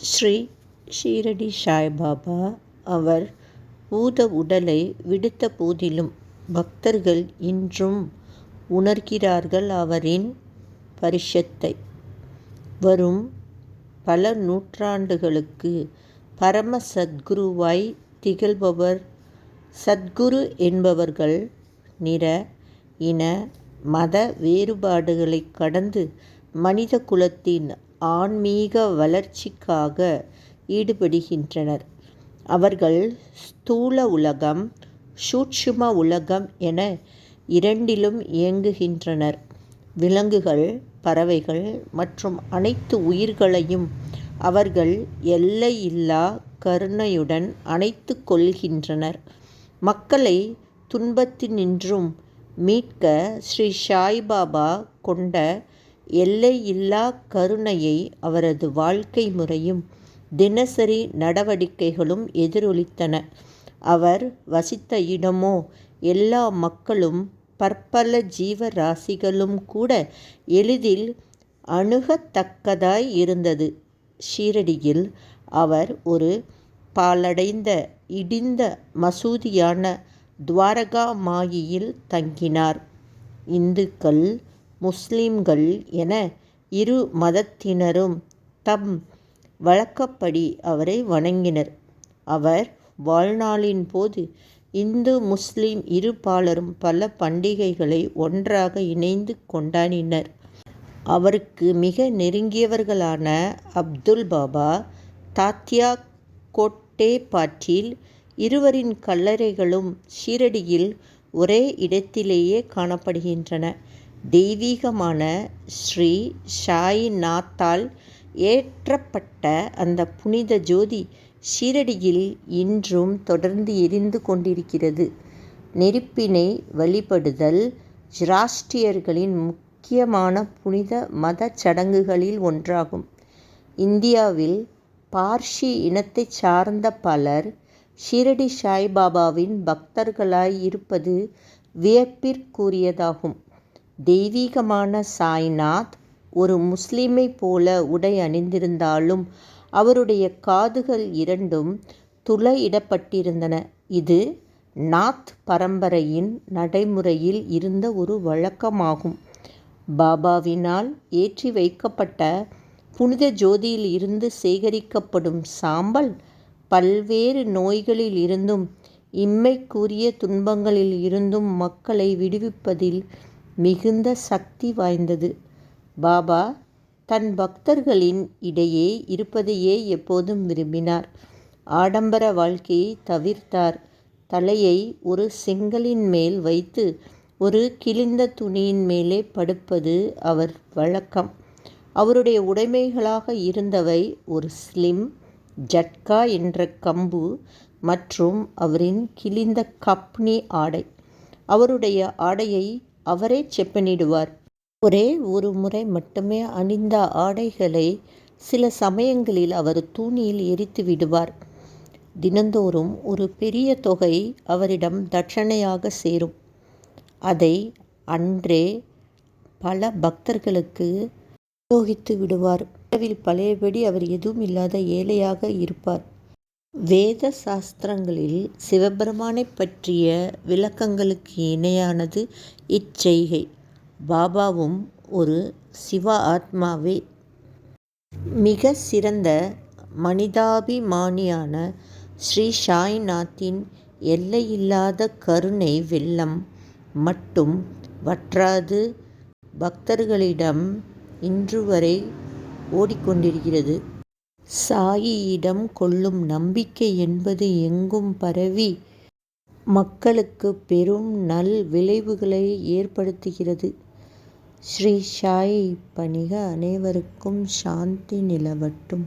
ஸ்ரீ ஷீரடி சாய்பாபா அவர் பூத உடலை விடுத்த போதிலும் பக்தர்கள் இன்றும் உணர்கிறார்கள் அவரின் பரிஷத்தை. வரும் பல நூற்றாண்டுகளுக்கு பரம சத்குருவாய் திகழ்பவர். சத்குரு என்பவர்கள் நிற, இன, மத வேறுபாடுகளைக் கடந்து மனித குலத்தின் ஆன்மீக வளர்ச்சிக்காக ஈடுபடுகின்றனர். அவர்கள் ஸ்தூல உலகம், சூட்சும உலகம் என இரண்டிலும் இயங்குகின்றனர். விலங்குகள், பறவைகள் மற்றும் அனைத்து உயிர்களையும் அவர்கள் எல்லையில்லா கருணையுடன் அணைத்து கொள்கின்றனர். மக்களை துன்பத்தினின்றும் மீட்க ஸ்ரீ சாய்பாபா கொண்ட எல்லையில்லா கருணையை அவரது வாழ்க்கை முறையும் தினசரி நடவடிக்கைகளும் எதிரொலித்தன. அவர் வசித்த இடமோ எல்லா மக்களும் பற்பல ஜீவராசிகளும் கூட எளிதில் அணுகத்தக்கதாய் இருந்தது. ஷீரடியில் அவர் ஒரு பாழடைந்த இடிந்த மசூதியான துவாரகா மாயியில் தங்கினார். இந்துக்கள் முஸ்லிம்கள் என இரு மதத்தினரும் தம் வழக்கப்படி அவரை வணங்கினர். அவர் வாழ்நாளின் போது இந்து முஸ்லிம் இரு பாலரும் பல பண்டிகைகளை ஒன்றாக இணைந்து கொண்டாடினர். அவருக்கு மிக நெருங்கியவர்களான அப்துல் பாபா, தாத்யா கோட்டேபாட்டில் இருவரின் கல்லறைகளும் ஷீரடியில் ஒரே இடத்திலேயே காணப்படுகின்றன. தெய்வீகமான ஸ்ரீ சாய்நாத்தால் ஏற்றப்பட்ட அந்த புனித ஜோதி ஷீரடியில் இன்றும் தொடர்ந்து எரிந்து கொண்டிருக்கிறது. நெருப்பினை வழிபடுதல் ஜிராஷ்டியர்களின் முக்கியமான புனித மதச் சடங்குகளில் ஒன்றாகும். இந்தியாவில் பார்ஷி இனத்தைச் சார்ந்த பலர் ஷீரடி சாய்பாபாவின் பக்தர்களாய் இருப்பது வியப்பிற்குரியதாகும். தெய்வீகமான சாய்நாத் ஒரு முஸ்லீமை போல உடை அணிந்திருந்தாலும் அவருடைய காதுகள் இரண்டும் துளையிடப்பட்டிருந்தன. இது நாத் பரம்பரையின் நடைமுறையில் இருந்த ஒரு வழக்கமாகும். பாபாவினால் ஏற்றி வைக்கப்பட்ட புனித ஜோதியில் இருந்து சேகரிக்கப்படும் சாம்பல் பல்வேறு நோய்களில் இருந்தும் இம்மைக்குரிய துன்பங்களில் இருந்தும் மக்களை விடுவிப்பதில் மிகுந்த சக்தி வாய்ந்தது. பாபா தன் பக்தர்களின் இடையே இருப்பதையே எப்போதும் விரும்பினார். ஆடம்பர வாழ்க்கையை தவிர்த்தார். தலையை ஒரு செங்கலின் மேல் வைத்து ஒரு கிழிந்த துணியின் மேலே படுப்பது அவர் வழக்கம். அவருடைய உடைமைகளாக இருந்தவை ஒரு ஸ்லிம் ஜட்கா என்ற கம்பு மற்றும் அவரின் கிழிந்த கப்னி ஆடை. அவருடைய ஆடையை அவரே செப்பனிடுவார். ஒரே ஒரு முறை மட்டுமே அணிந்த ஆடைகளை சில சமயங்களில் அவர் தூணியில் எரித்து விடுவார். தினந்தோறும் ஒரு பெரிய தொகை அவரிடம் தட்சணையாக சேரும். அதை அன்றே பல பக்தர்களுக்கு விநியோகித்து விடுவார். வீட்டில் பழையபடி அவர் எதுவும் இல்லாத ஏழையாக இருப்பார். வேத சாஸ்திரங்களில் சிவபெருமானைப் பற்றிய விளக்கங்களுக்கு இணையானது இச்செய்கை. பாபாவும் ஒரு சிவ ஆத்மாவே. மிகச் சிறந்த மனிதாபிமானியான ஸ்ரீ சாய்நாத்தின் எல்லையில்லாத கருணை வெள்ளம் மட்டும் வற்றாது பக்தர்களிடம் இன்றுவரை ஓடிக்கொண்டிருக்கிறது. சாயியிடம் கொள்ளும் நம்பிக்கை என்பது எங்கும் பரவி மக்களுக்கு பெரும் நல் விளைவுகளை ஏற்படுத்துகிறது. ஸ்ரீ சாயி பணிக அனைவருக்கும் சாந்தி நிலவட்டும்.